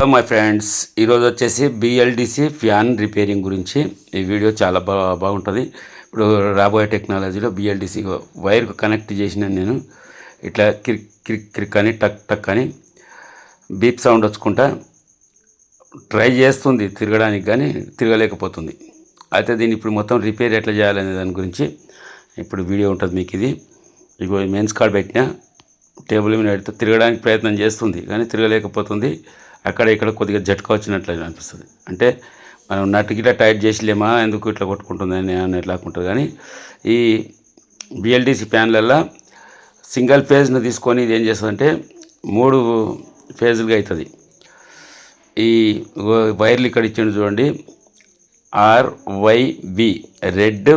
Hello my friends ఈరోజు వచ్చేసి BLDC fan repairing గురించి. ఈ వీడియో చాలా బా బాగుంటుంది. ఇప్పుడు రాబోయే టెక్నాలజీలో బిఎల్డిసి వైర్కు కనెక్ట్ చేసిన నేను. ఇట్లా క్రిక్ క్రిక్ క్రిక్ అని టక్ టక్ అని బీప్ సౌండ్ వచ్చుకుంటా ట్రై చేస్తుంది తిరగడానికి కానీ తిరగలేకపోతుంది. అయితే దీన్ని ఇప్పుడు మొత్తం రిపేర్ ఎట్లా చేయాలనే దాని గురించి ఇప్పుడు వీడియో ఉంటుంది మీకు ఇది ఇగో మెయిన్స్ కార్డ్ పెట్టినా టేబుల్ మీద పెడితే తిరగడానికి ప్రయత్నం చేస్తుంది కానీ తిరగలేకపోతుంది. అక్కడ ఇక్కడ కొద్దిగా జట్కా వచ్చినట్లు అనిపిస్తుంది. అంటే మనం నట్టు గిట్లా టైట్ చేసిలేమా? ఎందుకు ఇట్లా కొట్టుకుంటుందని అని అని ఉంటుంది కానీ ఈ బిఎల్డిసి ఫ్యాన్లల్లో సింగిల్ ఫేజ్ను తీసుకొని ఇది ఏం చేస్తుందంటే మూడు ఫేజులుగా అవుతుంది. ఈ వైర్లు ఇక్కడ ఇచ్చిండు చూడండి. ఆర్వైబి రెడ్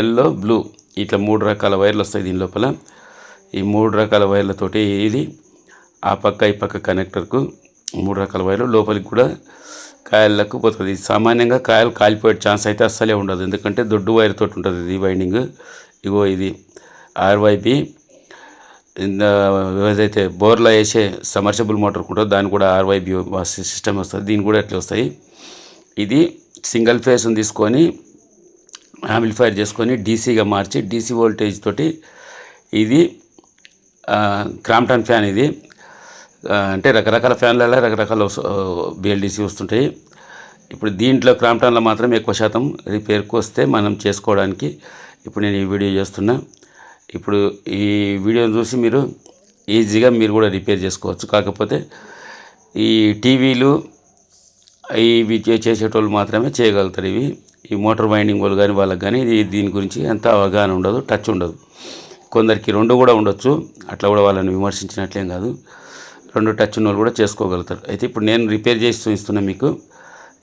ఎల్లో బ్లూ ఇట్లా మూడు రకాల వైర్లు వస్తాయి దీని లోపల. ఈ మూడు రకాల వైర్లతోటి ఇది ఆ పక్క ఈ పక్క కనెక్టర్కు మూడు రకాల వైర్లు లోపలికి కూడా కాయలకు పోతుంది. సామాన్యంగా కాయలు కాలిపోయే ఛాన్స్ అయితే అస్సలే ఉండదు. ఎందుకంటే దొడ్డు వైర్ తోటి ఉంటుంది ఇది వైండింగ్. ఇగో ఇది ఆర్వైబి ఏదైతే బోర్లో వేసే సమర్షబుల్ మోటార్ ఉంటుందో దాని కూడా ఆర్వైబి సిస్టమ్ వస్తుంది. దీని కూడా ఎట్లా వస్తాయి. ఇది సింగిల్ ఫేస్ని తీసుకొని యాంప్లిఫైర్ చేసుకొని డీసీగా మార్చి డీసీ వోల్టేజ్ తోటి ఇది క్రాంప్టన్ ఫ్యాన్ ఇది. అంటే రకరకాల ఫ్యాన్లలో రకరకాల బిఎల్డిసి వస్తుంటాయి. ఇప్పుడు దీంట్లో క్రాంప్టన్లో మాత్రం ఎక్కువ శాతం రిపేర్కి వస్తే మనం చేసుకోవడానికి ఇప్పుడు నేను ఈ వీడియో చేస్తున్నా. ఇప్పుడు ఈ వీడియోని చూసి మీరు ఈజీగా మీరు కూడా రిపేర్ చేసుకోవచ్చు. కాకపోతే ఈ టీవీలు ఇవి చేసేటోళ్ళు మాత్రమే చేయగలుగుతారు ఇవి. ఈ మోటార్ వైండింగ్ వాళ్ళు కానీ వాళ్ళకి కానీ ఇది దీని గురించి ఎంత అవగాహన ఉండదు టచ్ ఉండదు. కొందరికి రెండు కూడా ఉండొచ్చు. అట్లా కూడా వాళ్ళని విమర్శించినట్లేం కాదు. రెండు టచ్ ఉన్న వాళ్ళు కూడా చేసుకోగలుగుతారు. అయితే ఇప్పుడు నేను రిపేర్ చేసి చూపిస్తున్నా మీకు.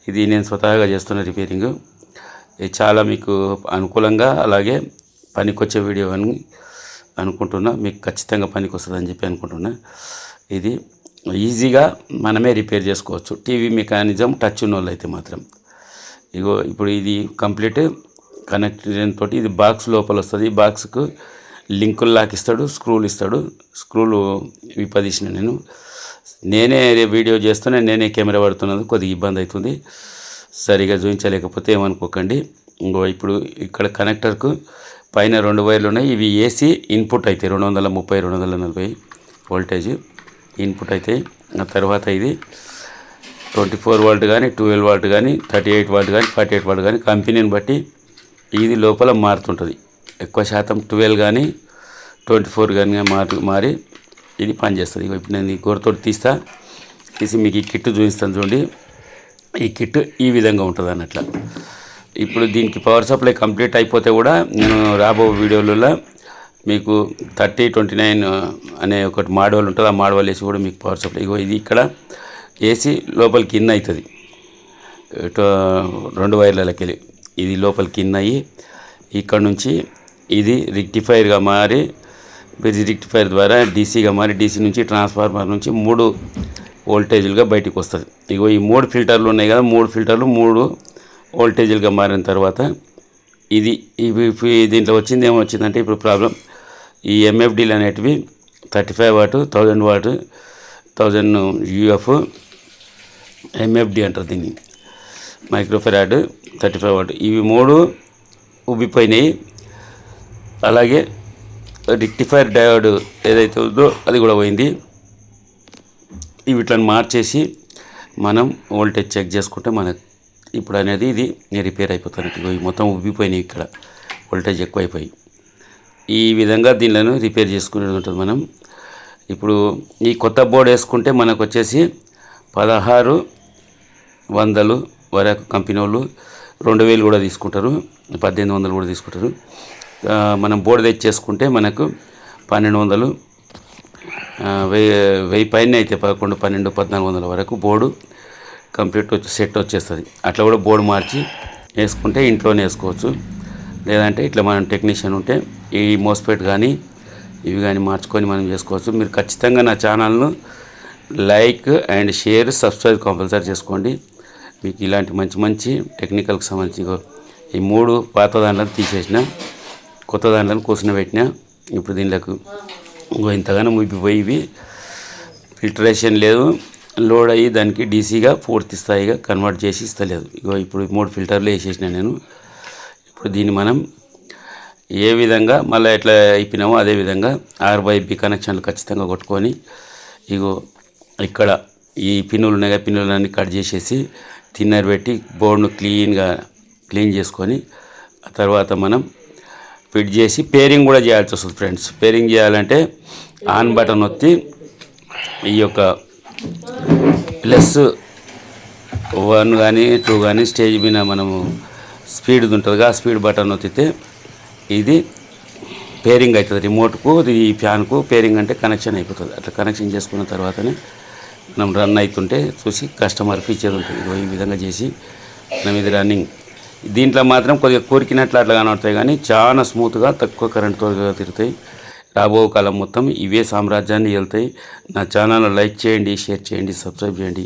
ఇది నేను స్వతహాగా చేస్తున్న రిపేరింగ్. ఇది చాలా మీకు అనుకూలంగా అలాగే పనికొచ్చే వీడియో అని అనుకుంటున్నా. మీకు ఖచ్చితంగా పనికి వస్తుందని చెప్పి అనుకుంటున్నా. ఇది ఈజీగా మనమే రిపేర్ చేసుకోవచ్చు. టీవీ మెకానిజం టచ్ ఉన్న వాళ్ళు అయితే మాత్రం. ఇగో ఇప్పుడు ఇది కంప్లీట్ కనెక్ట్ తోటి ఇది బాక్స్ లోపల వస్తుంది. బాక్స్కు లింకులు లాక్ ఇస్తాడు స్క్రూలు ఇస్తాడు. స్క్రూలు విపదీసిన నేను. నేనే వీడియో చేస్తున్నా నేనే కెమెరా పడుతున్నది కొద్దిగా ఇబ్బంది అవుతుంది. సరిగా చూపించలేకపోతే ఏమనుకోకండి. ఇంకో ఇప్పుడు ఇక్కడ కనెక్టర్కు పైన రెండు వైర్లు ఉన్నాయి. ఇవి ఏసీ ఇన్పుట్ అవుతాయి రెండు వందల ముప్పై రెండు వందల నలభై వోల్టేజ్ ఇన్పుట్ అవుతాయి ఆ తర్వాత ఇది ట్వంటీ ఫోర్ వాల్ట్ కానీ ట్వెల్వ్ వాల్ట్ కానీ థర్టీ ఎయిట్ వాల్ట్ కానీ ఫార్టీ ఎయిట్ వాల్ట్ కానీ కంపెనీని బట్టి ఇది లోపల మారుతుంటుంది. ఎక్కువ శాతం ట్వెల్వ్ కానీ ట్వంటీ ఫోర్ కానీ మారి మారి ఇది పనిచేస్తుంది. ఇప్పుడు నేను ఈ గోరతోటి తీస్తా. తీసి మీకు ఈ కిట్ చూపిస్తాను చూడండి. ఈ కిట్ ఈ విధంగా ఉంటుంది అన్నట్ల. ఇప్పుడు దీనికి పవర్ సప్లై కంప్లీట్ అయిపోతే కూడా నేను రాబో వీడియోలలో మీకు థర్టీ ట్వంటీ నైన్ అనే ఒకటి మాడవల్ ఉంటుంది. ఆ మాడవల్ వేసి కూడా మీకు పవర్ సప్లై ఇగో ఇది ఇక్కడ ఏసీ లోపలికి ఇన్ అవుతుంది రెండు వైర్లకి వెళ్ళి ఇది లోపలికి ఇన్ అయ్యి ఇక్కడ నుంచి ఇది రిక్టిఫైర్గా మారి బ్రిడ్జ్ రిక్టిఫైర్ ద్వారా డీసీగా మారి డీసీ నుంచి ట్రాన్స్ఫార్మర్ నుంచి మూడు వోల్టేజీలుగా బయటికి వస్తుంది. ఇగో ఈ మూడు ఫిల్టర్లు ఉన్నాయి కదా మూడు ఫిల్టర్లు మూడు వోల్టేజీలుగా మారిన తర్వాత ఇది ఇవి దీంట్లో వచ్చింది ఏమో వచ్చిందంటే ఇప్పుడు ప్రాబ్లం ఈ ఎంఎఫ్డీలు అనేటివి thirty five watt thousand watt thousand UF MFD అంటారు దీన్ని. Microfarad thirty five watt. ఇవి మూడు ఉబ్బిపోయినాయి. అలాగే రిక్టిఫైర్ డయోడ్ ఏదైతే ఉందో అది కూడా పోయింది. వీటిని మార్చేసి మనం వోల్టేజ్ చెక్ చేసుకుంటే మనకు ఇప్పుడు అనేది ఇది రిపేర్ అయిపోతుంది. ఇవి మొత్తం ఉబ్బిపోయినాయి ఇక్కడ. వోల్టేజ్ ఎక్కువైపోయి. ఈ విధంగా దీనిలను రిపేర్ చేసుకునేది ఉంటుంది మనం. ఇప్పుడు ఈ కొత్త బోర్డు వేసుకుంటే మనకు వచ్చేసి పదహారు వందలు వరకు కంపెనీ వాళ్ళు రెండు వేలు కూడా తీసుకుంటారు. పద్దెనిమిది వందలు కూడా తీసుకుంటారు. మనం బోర్డు తెచ్చేసుకుంటే మనకు పన్నెండు వందలు వెయ్యి వెయ్యి పైన అయితే పదకొండు పన్నెండు పద్నాలుగు వందల వరకు బోర్డు కంప్లీట్ వచ్చి సెట్ వచ్చేస్తుంది. అట్లా కూడా బోర్డు మార్చి వేసుకుంటే ఇంట్లోనే వేసుకోవచ్చు. లేదంటే ఇట్లా మనం టెక్నీషియన్ ఉంటే ఈ మోస్పేట్ కానీ ఇవి కానీ మార్చుకొని మనం చేసుకోవచ్చు. మీరు ఖచ్చితంగా నా ఛానల్ను like and share subscribe compulsory చేసుకోండి. మీకు ఇలాంటి మంచి మంచి టెక్నికల్కి సంబంధించి ఈ మూడు పాత దాంట్లో తీసేసిన కొత్త దాంట్లో కూర్చుని పెట్టిన. ఇప్పుడు దీనిలోకి ఇంకో ఇంతగానో ముగిపోయి ఇవి. ఫిల్టరేషన్ లేదు. లోడ్ అయ్యి దానికి డీసీగా పూర్తి స్థాయిగా కన్వర్ట్ చేసి ఇస్తలేదు. ఇగో ఇప్పుడు మూడు ఫిల్టర్లు వేసేసిన నేను. ఇప్పుడు దీన్ని మనం ఏ విధంగా మళ్ళీ ఎట్లా అయిపోయినామో అదే విధంగా ఆర్ బై బి కనెక్షన్లు ఖచ్చితంగా కొట్టుకొని ఇగో ఇక్కడ ఈ పిన్నులు ఉన్నాయి పిన్నులన్నీ కట్ చేసేసి తిన్నర్ పెట్టి బోర్డును క్లీన్గా క్లీన్ చేసుకొని ఆ తర్వాత మనం ఫిట్ చేసి పేరింగ్ కూడా చేయాల్సి వస్తుంది ఫ్రెండ్స్. పేరింగ్ చేయాలంటే ఆన్ బటన్ ఒత్తి ఈ యొక్క ప్లస్ వన్ కానీ టూ కానీ స్టేజ్ మీద మనము స్పీడ్ ఉంటుంది ఆ స్పీడ్ బటన్ ఒత్తితే ఇది పేరింగ్ అవుతుంది. రిమోట్కు ఈ ఫ్యాన్కు పేరింగ్ అంటే కనెక్షన్ అయిపోతుంది. అట్లా కనెక్షన్ చేసుకున్న తర్వాతనే మనం రన్ అవుతుంటే చూసి కస్టమర్ ఫీచర్ ఉంటుంది. ఈ విధంగా చేసి మనం ఇది రన్నింగ్ దీంట్లో మాత్రం కొద్దిగా కోరికినట్లు అట్లా కనబడతాయి కానీ చాలా స్మూత్గా తక్కువ కరెంట్తో తిరుగుతాయి. రాబో కాలం మొత్తం ఇవే సామ్రాజ్యాన్ని వెళ్తాయి నా ఛానల్ లైక్ చేయండి షేర్ చేయండి సబ్స్క్రైబ్ చేయండి.